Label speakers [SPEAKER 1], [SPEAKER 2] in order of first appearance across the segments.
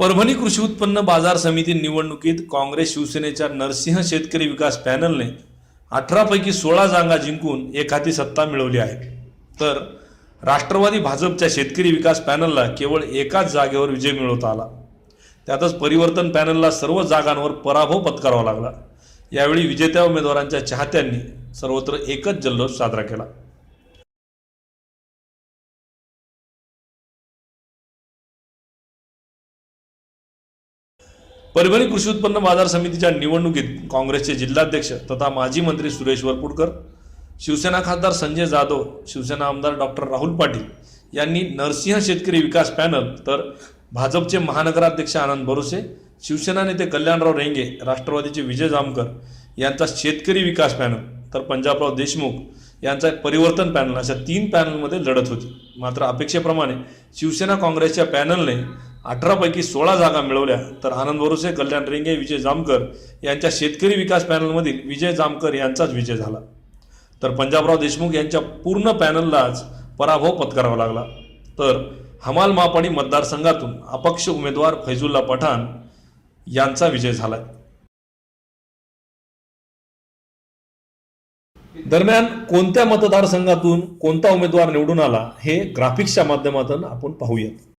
[SPEAKER 1] परभणी कृषी उत्पन्न बाजार समिती निवडणुकीत काँग्रेस शिवसेनेच्या नरसिंह शेतकरी विकास पॅनलने अठरापैकी सोळा जागा जिंकून एखादी सत्ता मिळवली आहे. तर राष्ट्रवादी भाजपच्या शेतकरी विकास पॅनलला केवळ एकाच जागेवर विजय मिळवता आला. त्यातच परिवर्तन पॅनलला सर्व जागांवर पराभव पत्करावा लागला. यावेळी विजेत्या उमेदवारांच्या चाहत्यांनी सर्वत्र एकच जल्लोष साजरा केला. परभणी कृषी उत्पन्न बाजार समितीच्या निवडणुकीत काँग्रेसचे जिल्हाध्यक्ष तथा माजी मंत्री सुरेश वरपुडकर शिवसेना खासदार संजय जाधव शिवसेना आमदार डॉक्टर राहुल पाटील यांनी नरसिंह शेतकरी विकास पॅनल तर भाजपचे महानगराध्यक्ष आनंद भरोसे शिवसेना नेते कल्याणराव रेंगे राष्ट्रवादीचे विजय जामकर यांचा शेतकरी विकास पॅनल तर पंजाबराव देशमुख यांचा परिवर्तन पॅनल अशा तीन पॅनलमध्ये लढत होती. मात्र अपेक्षेप्रमाणे शिवसेना काँग्रेसच्या पॅनलने अठरापैकी सोळा जागा मिळवल्या. तर आनंद भरोसे कल्याण रेंगे विजय जामकर यांच्या शेतकरी विकास पॅनलमधील विजय जामकर यांचाच विजय झाला. तर पंजाबराव देशमुख यांच्या पूर्ण पॅनललाच पराभव पत्करावा लागला. तर हमाल मापाडी मतदारसंघातून अपक्ष उमेदवार फैजुल्ला पठाण यांचा विजय झाला दरम्यान कोणत्या मतदारसंघातून कोणता उमेदवार निवडून आला हे ग्राफिक्सच्या माध्यमातून आपण पाहूयात.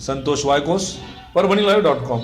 [SPEAKER 1] Santosh Waykos Parbhani live dot com.